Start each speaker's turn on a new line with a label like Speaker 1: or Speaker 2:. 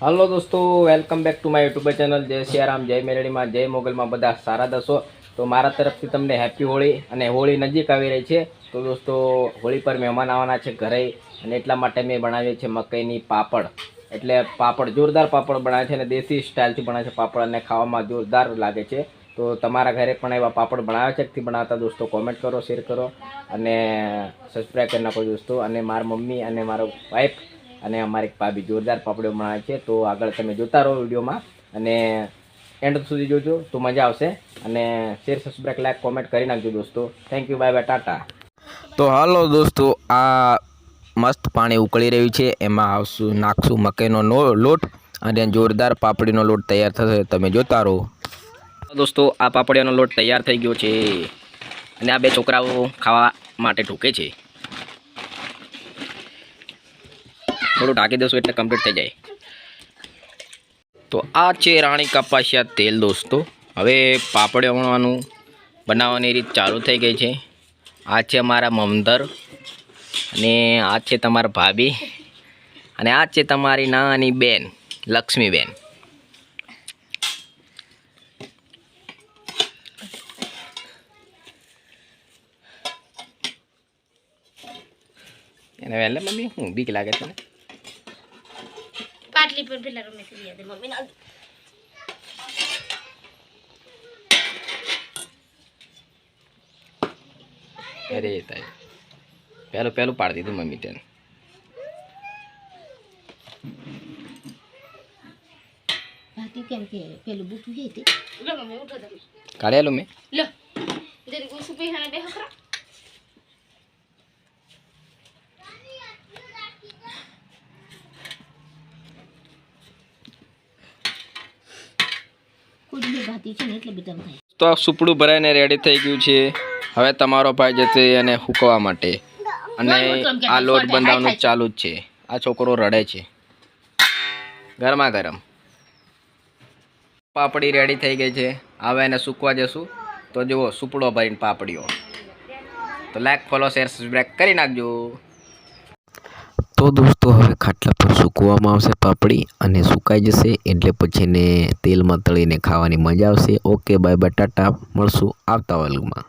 Speaker 1: હાલો દોસ્તો welcome back to my YouTube channel જય સિયારામ, જય મેરડીમાં, જય મોગલમાં બધા સારા દસો. તો મારા તરફથી તમને હેપી હોળી અને હોળી નજીક આવી રહી છે. તો દોસ્તો, હોળી પર મહેમાન આવવાના છે ઘરે અને એટલા માટે મેં બનાવ્યું છે મકઈની પાપડ. એટલે પાપડ, જોરદાર પાપડ બનાવે છે અને દેશી સ્ટાઇલથી બનાવે છે પાપડ અને ખાવામાં જોરદાર લાગે છે. તો તમારા ઘરે પણ એવા પાપડ બનાવે છે કે બનાવતા દોસ્તો કોમેન્ટ કરો શેર કરો અને સબસ્ક્રાઈબ કરી નાખો દોસ્તો. અને મારા મમ્મી અને મારો વાઈફ અને અમારી એક ભાભી જોરદાર પાપડીઓ બનાવે છે. તો આગળ તમે જોતા રહો વિડીયોમાં. અને એન્ડ સુધી જોજો તો મજા આવશે. અને શેર સબસ્ક્રાઈબ લાઈક કોમેન્ટ કરી નાખજો દોસ્તો. Thank you bye bye tata. તો હાલો દોસ્તો આ મસ્ત પાણી ઉકળી રહ્યું છે. એમાં આવશું નાખશું મકાઈનો નો લોટ અને જોરદાર પાપડીનો લોટ તૈયાર થશે. તમે જોતા રહો. દોસ્તો આ પાપડીનો લોટ તૈયાર થઈ ગયો છે. અને આ બે છોકરાઓ ખાવા માટે ઢૂકે છે. થોડું ઢાંકી દેશું એટલે કમ્પ્લીટ થઈ જાય. તો આ છે રાણી કપાસિયા તેલ દોસ્તો. હવે પાપડ વણવાનું બનાવવાની રીત ચાલુ થઈ ગઈ છે. આ છે મારા મમદર અને આ છે તમારા ભાભી અને આ છે તમારી નાની બેન, લક્ષ્મીબેન. એને વહેલે મમ્મી હું બીક લાગે છે ને?
Speaker 2: પાટલી પર પેલા રમે છે યાદ મમ્મી ના
Speaker 1: અરે તાય પહેલું પહેલું પાડી દીધું મમ્મી તેને
Speaker 2: કેમ કે પેલું બુટું છે તે લો મમ્મી ઉઠો તમે
Speaker 1: કાઢેલું મેં
Speaker 2: લો જરી ગુસુ પે હાને બે હકરા કુડની ભાતી છે ને એટલે બધા થાય.
Speaker 1: તો આ સુપડું ભરાઈને રેડી થઈ ગયું છે. હવે તમારો ભાઈ જશે એને હૂકવા માટે. અને આ લોટ બંધાવવાનું ચાલુ જ છે. આ છોકરો રડે છે. ગરમા ગરમ. પાપડી રેડી થઈ ગઈ છે. હવે એને સૂકવા જશું. તો જુઓ સુપડો ભરીને પાપડીઓ. તો લાઈક ફોલો શેર સબસ્ક્રાઈબ કરી નાખજો.
Speaker 3: તો દોસ્તો, હવે ખાટલા પર સૂકવવામાં આવશે પાપડી અને સુકાઈ જશે એટલે પછી એને તેલમાં તળીને ખાવાની મજા આવશે. ઓકે બાય બાય ટાટા મળશું આવતા વર્ગમાં